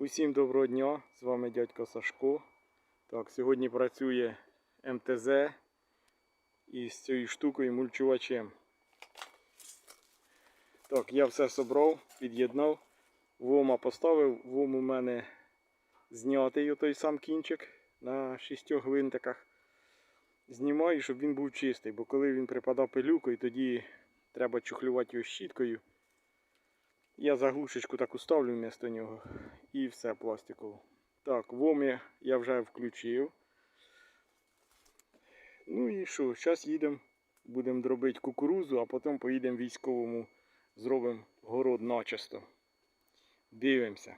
Усім доброго дня, з вами дядько Сашко. Так, сьогодні працює МТЗ із цією штукою мульчувачем. Так, я все собрав, під'єднав, вома поставив, вом у мене знятий той сам кінчик на шістьох гвинтиках. Знімаю, щоб він був чистий, бо коли він припадав пилюкою, тоді треба чухлювати його щіткою. Я заглушечку таку ставлю вмісто нього і все пластиково. Так, вомі я вже включив. Ну і що, зараз їдемо, будемо дробити кукурузу, а потім поїдемо військовому, зробимо город начисто. Дивимося.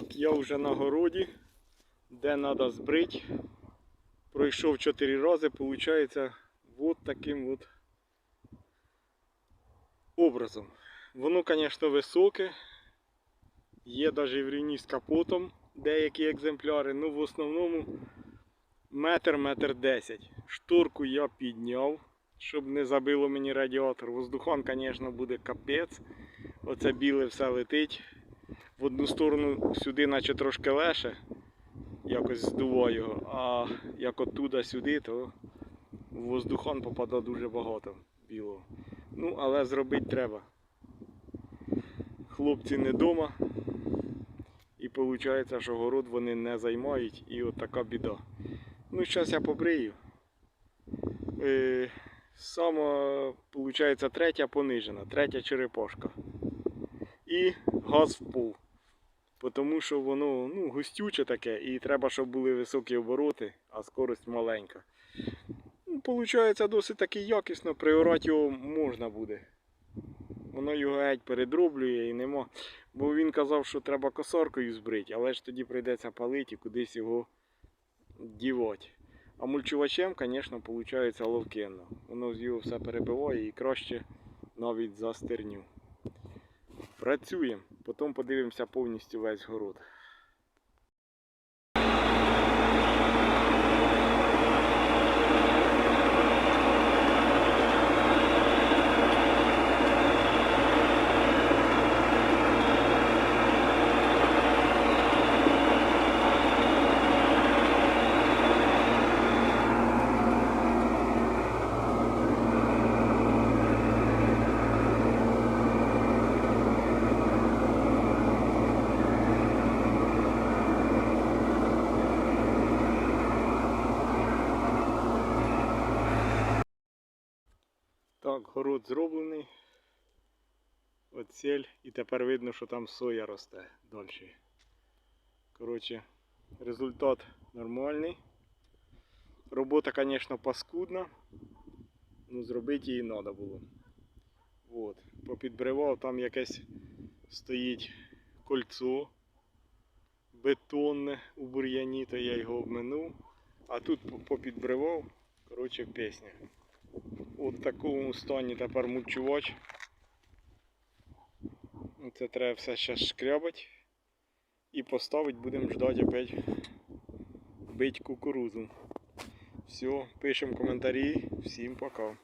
Так, я вже на городі, де треба збрити. Пройшов 4 рази, виходить от таким от образом. Воно, звісно, високе. Є навіть в рівні з капотом деякі екземпляри, ну в основному метр, метр десять. Шторку я підняв, щоб не забило мені радіатор. Воздухан, звісно, буде капець. Оце біле все летить. В одну сторону сюди, наче трошки леше, якось здуваю його, а як оттуда сюди, то в воздухан попадає дуже багато білого. Ну, але зробити треба. Хлопці не вдома. І виходить, що город вони не займають і от така біда. Ну, зараз я побрию. Е, сама, виходить, третя понижена, третя черепашка. І газ в пол. Тому що воно ну, густюче таке і треба, щоб були високі обороти, а скорость маленька. Ну, Получається досить таки якісно, приорати його можна буде. Воно його геть передроблює і нема. Бо він казав, що треба косаркою збрити, але ж тоді прийдеться палити і кудись його дівати. А мульчувачем, звісно, виходить ловкенно. Воно з його все перебиває і краще навіть за стерню. Працюємо, потім подивимося повністю весь город. Так, город зроблений. Оцель. І тепер видно, що там соя росте далі. Коротше, результат нормальний. Робота, звісно, паскудна. Ну, зробити її треба було. От. Попідбривав, там якесь стоїть кольцо бетонне у бур'яні, то я його обминув. А тут попідбривав, коротше, пісня. От такому стані тепер мульчувач. Це треба все ще шкрябати і поставити, будемо ждати опять бить кукурузу. Все, пишемо коментарі. Всім пока.